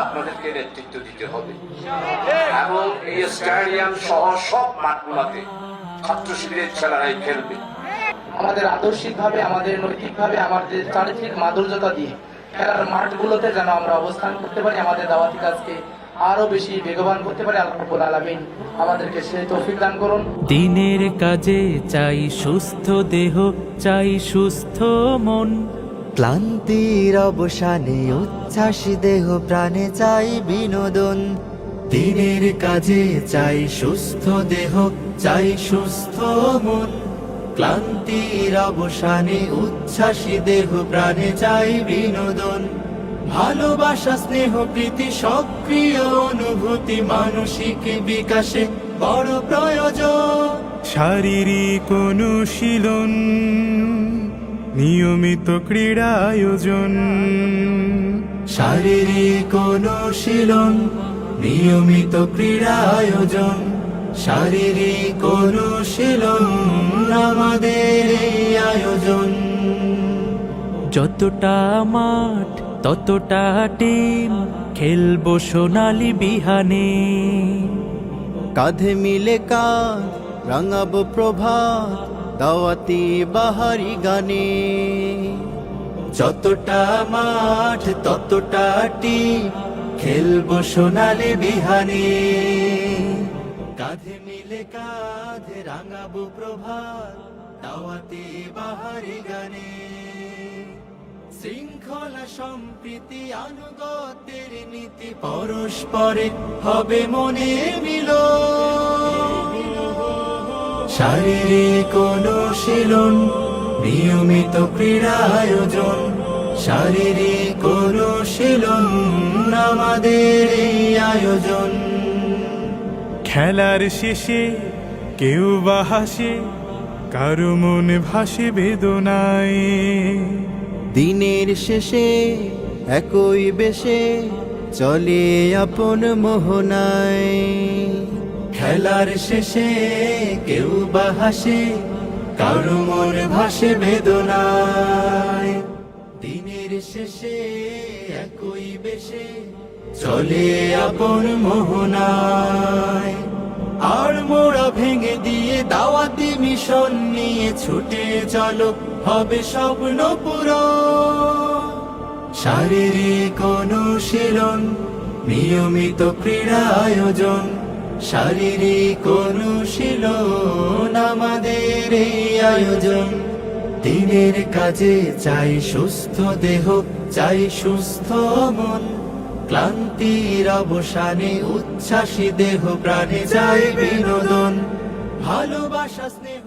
আপনাদেরকে নেতৃত্ব দিতে এবং সব মাঠগুলোতে ছাত্র শিবিরের খেলবে আমাদের আদর্শিকভাবে আমাদের নৈতিকভাবে আমাদের চারিত্রিক মাধুর্যতা দিয়ে খেলার মাঠগুলোতে যেন আমরা অবস্থান করতে পারি আমাদের দাওয়াতি কাজকে আরও বেশি বেগবান করতে পারি আল্লাহ রাব্বুল আলামিন। আমাদেরকে সেই তৌফিক দান করুন। দিনের কাজে চাই সুস্থ দেহ চাই সুস্থ মন। ক্লান্তির অবসানে উচ্ছ্বাস দেহ প্রাণে চাই বিনোদন। দিনের কাজে চাই সুস্থ দেহ চাই সুস্থ মন। ক্লান্তির অবসানে উচ্ছ্বাসী দেহ প্রাণে চাই বিনোদন। ভালোবাসা স্নেহ প্রীতি সক্রিয় অনুভূতি মানসিক বিকাশে বড় প্রয়োজন। শারীরিক অনুশীলন নিয়মিত ক্রীড়া আয়োজন শারীরিক অনুশীলন নিয়মিত ক্রীড়া আয়োজন শারীরিক অনুশীলন আমাদের এই আয়োজন। যতটা মাঠ ততটা টিম খেলব সোনালি বিহানে। কাঁধে মিলে কাঁধ, রাঙাবো প্রভাত, দাওয়াতি বাহারি গানে। যতটা মাঠ, ততটা টিম খেলব সোনালি বিহানে। কাঁধে মিলে কাঁধ রাঙাবো প্রভাত, দাওয়াতি বাহারি গানে। শৃঙ্খলা সম্প্রীতি আনুগত্যের নীতি পরস্পরে হবে মনে মিল শারীরিক অনুশীলন, নিয়মিত ক্রীড়া আয়োজন শারীরিক অনুশীলন আমাদের আয়োজন। খেলার শেষে কেউ বা হাসে, কারও মনে ভাসে বেদনায়। দিনের শেষে একই বেশে চলে আপন মোহনায়। খেলার শেষে কেউ বা হাসে, কারও মন ভাসে বেদনায়। দিনের শেষে একই বেশে চলে আপন মোহনায়। দিয়ে দাওয়াতি মিশন নিয়ে ছুটে চলো, হবে স্বপ্ন পুরো শারীরিক অনুশীলন, নিয়মিত ক্রীড়া আয়োজন, শারীরিক অনুশীলন আমাদের এই আয়োজন। দিনের কাজে চাই সুস্থ দেহ, চাই সুস্থ মন। ক্লান্তির অবসানে উচ্ছ্বাসী দেহ প্রাণে চাই বিনোদন। ভালোবাসা স্নেহ